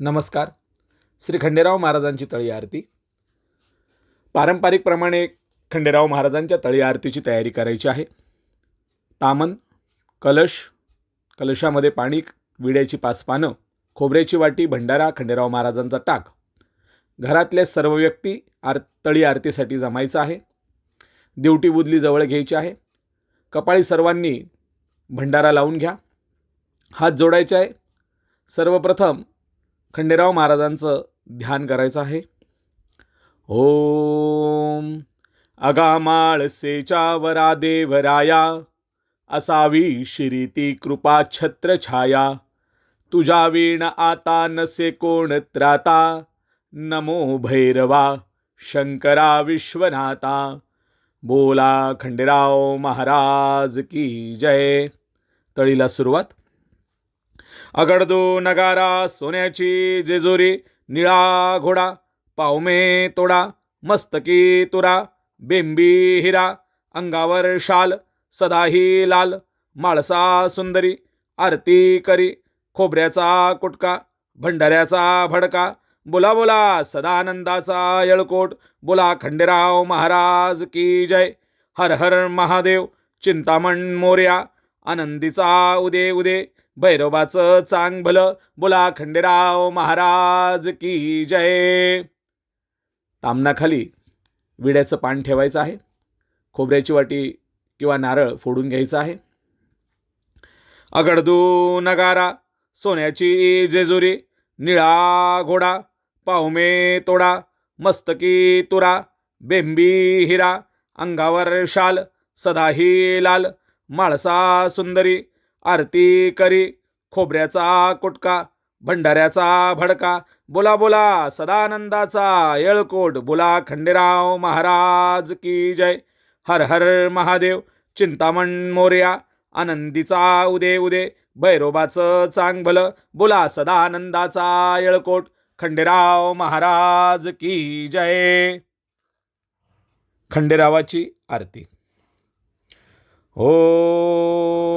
नमस्कार. श्री खंडेराव महाराजांची तळी आरती. पारंपरिकप्रमाणे खंडेराव महाराजांच्या तळी आरतीची तयारी करायची आहे. तामन कलश कलशामध्ये पाणी विड्याची पाच पानं खोबऱ्याची वाटी भंडारा खंडेराव महाराजांचा टाक. घरातले सर्व व्यक्ती आर तळी आरतीसाठी जमायचं आहे. दिवटी बुदली जवळ घ्यायची आहे. कपाळी सर्वांनी भंडारा लावून घ्या. हात जोडायचा आहे. सर्वप्रथम खंडेराव महाराजांचं ध्यान करायचं आहे. ओम अगामाळसेच्या वरा देवराया असावी शिरीती कृपा छत्रछाया तुझ्या वीण आता नसे कोण त्राता नमो भैरवा शंकरा विश्वनाथा. बोला खंडेराव महाराज की जय. तळीला सुरुवात. अगडदो नगारा सोन्याची जेजुरी निळा घोडा पावमे तोडा मस्तकी तुरा बेंबी हिरा अंगावर शाल सदाही लाल माळसा सुंदरी आरती करी खोबऱ्याचा कुटका भंडाऱ्याचा भडका बोला बोला सदानंदाचा येळकोट बोला खंडेराव महाराज की जय. हर हर महादेव चिंतामण मोर्या आनंदीचा उदे उदे भैरवाचं चांग भलं. बोला खंडेराव महाराज की जय. तामनाखाली विड्याचं पान ठेवायचं आहे. खोबऱ्याची वाटी किंवा नारळ फोडून घ्यायचं आहे. अगडदू नगारा सोन्याची जेजुरी निळा घोडा पावमे तोडा मस्तकी तुरा बेंबी हिरा अंगावर शाल सदाही लाल माळसा सुंदरी आरती करी खोबऱ्याचा कुटका भंडाऱ्याचा भडका बोला बोला सदानंदाचा येळकोट बोला खंडेराव महाराज की जय. हर हर महादेव चिंतामण मोर्या आनंदीचा उदे उदे भैरोबाचं चांग भलं बोला सदानंदाचा येळकोट खंडेराव महाराज की जय. खंडेरावाची आरती. ओम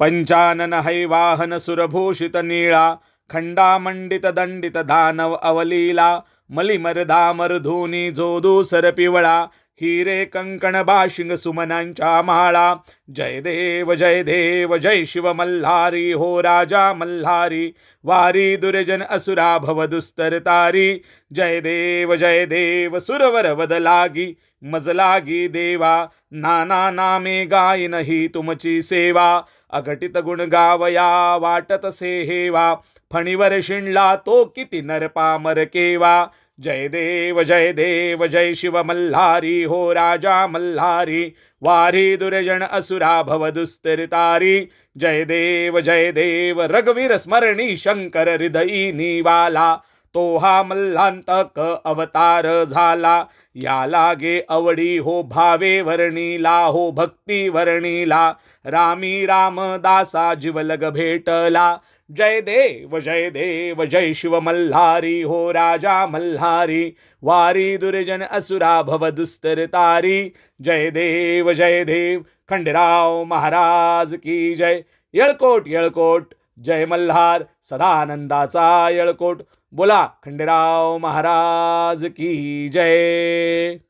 पंचानन हैवाहन सुरभूषित नीळा खंडामंडित दंडित दानव अवलीला मलिमरदा मरधुनी जोदूसर पिवळा हिरे कंकण बाशिंग सुमनांच्या माळा जय देव जय देव जय शिव मल्हारी हो राजा मल्हारी वारी दुर्जन असुरा भव दुस्तर तारी जय देव जय देव सुरवर वदलागी मजलागी देवा नाना नामे गायन ही तुमची सेवा अघटित गुण गावया वाटत से हेवा फणीवर शिणला तो किती नरपामर केवा. जय देव जय देव जय शिव मल्हारी हो राजा मल्हारी वारी दुर्जन असुरा भव दुस्तरितारी जय देव जय देव रघुवीर स्मरणी शंकर हृदयी निवाला. तो हा मल्हांतक अवतार झाला. या लागे आवडी हो भावे वर्णीला हो भक्ती वर्णीला. रामी रामदासा जीवलग भेटला. जय देव जय देव जय शिव मल्हारी हो राजा मल्हारी. वारी दुर्जन असुरा भव दुस्तर तारी. जय देव जय देव खंडराव महाराज की जय. येळकोट येळकोट जय मल्हार सदानंदाचा येळकोट. बोला. खंडेराव महाराज की जय.